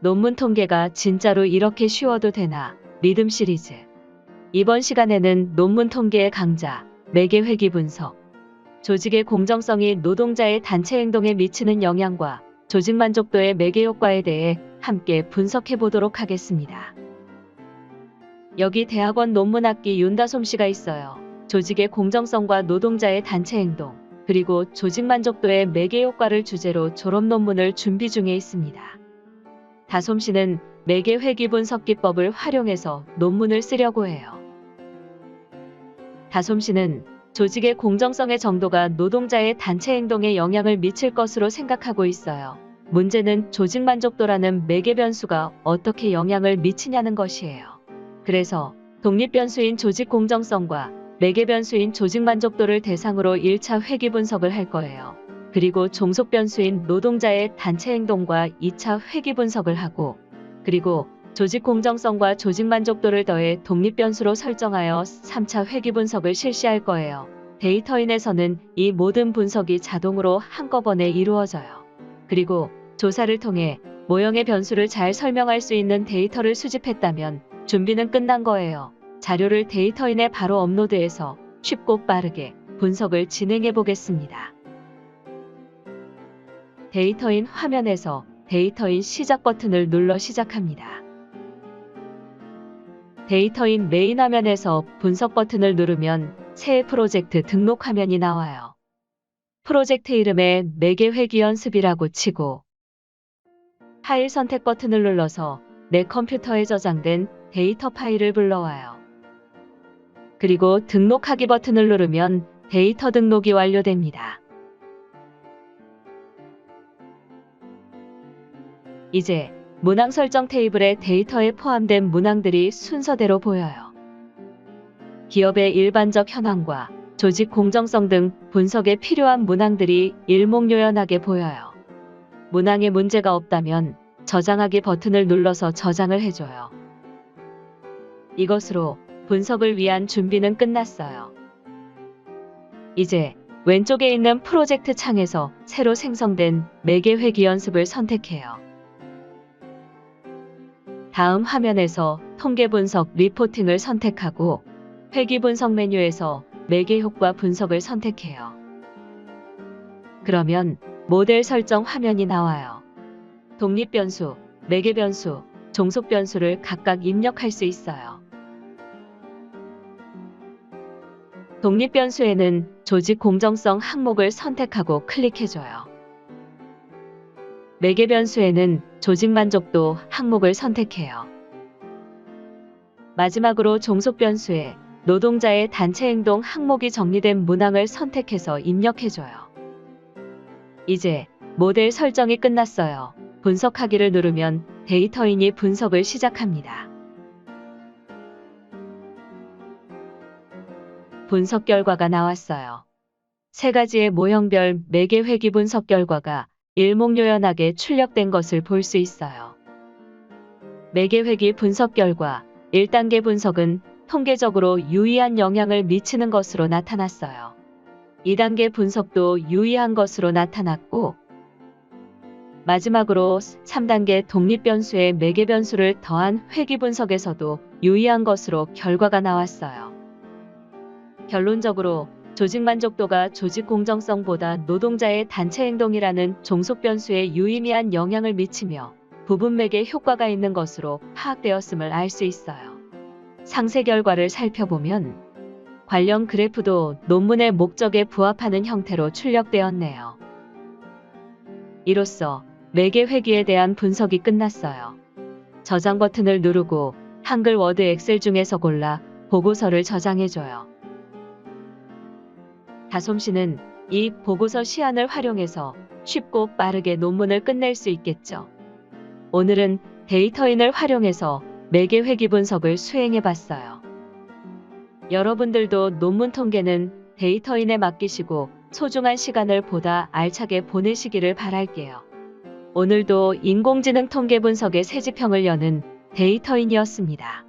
논문 통계가 진짜로 이렇게 쉬워도 되나? 리듬 시리즈. 이번 시간에는 논문 통계의 강자, 매개 회귀 분석, 조직의 공정성이 노동자의 단체 행동에 미치는 영향과 조직 만족도의 매개 효과에 대해 함께 분석해 보도록 하겠습니다. 여기 대학원 논문학기 윤다솜 씨가 있어요. 조직의 공정성과 노동자의 단체 행동, 그리고 조직 만족도의 매개 효과를 주제로 졸업 논문을 준비 중에 있습니다. 다솜 씨는 매개 회귀 분석 기법을 활용해서 논문을 쓰려고 해요. 다솜 씨는 조직의 공정성의 정도가 노동자의 단체 행동에 영향을 미칠 것으로 생각하고 있어요. 문제는 조직 만족도라는 매개 변수가 어떻게 영향을 미치냐는 것이에요. 그래서 독립 변수인 조직 공정성과 매개 변수인 조직 만족도를 대상으로 1차 회귀 분석을 할 거예요. 그리고 종속 변수인 노동자의 단체 행동과 2차 회귀 분석을 하고 그리고 조직 공정성과 조직 만족도를 더해 독립 변수로 설정하여 3차 회귀 분석을 실시할 거예요. 데이터인에서는 이 모든 분석이 자동으로 한꺼번에 이루어져요. 그리고 조사를 통해 모형의 변수를 잘 설명할 수 있는 데이터를 수집했다면 준비는 끝난 거예요. 자료를 데이터인에 바로 업로드해서 쉽고 빠르게 분석을 진행해 보겠습니다. 데이터인 화면에서 데이터인 시작 버튼을 눌러 시작합니다. 데이터인 메인 화면에서 분석 버튼을 누르면 새 프로젝트 등록 화면이 나와요. 프로젝트 이름에 매개 회귀 연습이라고 치고 파일 선택 버튼을 눌러서 내 컴퓨터에 저장된 데이터 파일을 불러와요. 그리고 등록하기 버튼을 누르면 데이터 등록이 완료됩니다. 이제 문항 설정 테이블에 데이터에 포함된 문항들이 순서대로 보여요. 기업의 일반적 현황과 조직 공정성 등 분석에 필요한 문항들이 일목요연하게 보여요. 문항에 문제가 없다면 저장하기 버튼을 눌러서 저장을 해줘요. 이것으로 분석을 위한 준비는 끝났어요. 이제 왼쪽에 있는 프로젝트 창에서 새로 생성된 매개 회귀 연습을 선택해요. 다음 화면에서 통계 분석 리포팅을 선택하고 회귀 분석 메뉴에서 매개 효과 분석을 선택해요. 그러면 모델 설정 화면이 나와요. 독립 변수, 매개 변수, 종속 변수를 각각 입력할 수 있어요. 독립 변수에는 조직 공정성 항목을 선택하고 클릭해줘요. 매개 변수에는 조직 만족도 항목을 선택해요. 마지막으로 종속 변수에 노동자의 단체 행동 항목이 정리된 문항을 선택해서 입력해줘요. 이제 모델 설정이 끝났어요. 분석하기를 누르면 데이터인이 분석을 시작합니다. 분석 결과가 나왔어요. 세 가지의 모형별 매개 회귀 분석 결과가 일목요연하게 출력된 것을 볼 수 있어요. 매개 회귀 분석 결과 1단계 분석은 통계적으로 유의한 영향을 미치는 것으로 나타났어요. 2단계 분석도 유의한 것으로 나타났고 마지막으로 3단계 독립 변수의 매개 변수를 더한 회귀 분석에서도 유의한 것으로 결과가 나왔어요. 결론적으로 조직 만족도가 조직 공정성보다 노동자의 단체 행동이라는 종속 변수에 유의미한 영향을 미치며 부분 매개 효과가 있는 것으로 파악되었음을 알 수 있어요. 상세 결과를 살펴보면 관련 그래프도 논문의 목적에 부합하는 형태로 출력되었네요. 이로써 매개 회귀에 대한 분석이 끝났어요. 저장 버튼을 누르고 한글 워드 엑셀 중에서 골라 보고서를 저장해줘요. 다솜 씨는 이 보고서 시안을 활용해서 쉽고 빠르게 논문을 끝낼 수 있겠죠. 오늘은 데이터인을 활용해서 매개 회귀 분석을 수행해 봤어요. 여러분들도 논문 통계는 데이터인에 맡기시고 소중한 시간을 보다 알차게 보내시기를 바랄게요. 오늘도 인공지능 통계 분석의 새지평을 여는 데이터인이었습니다.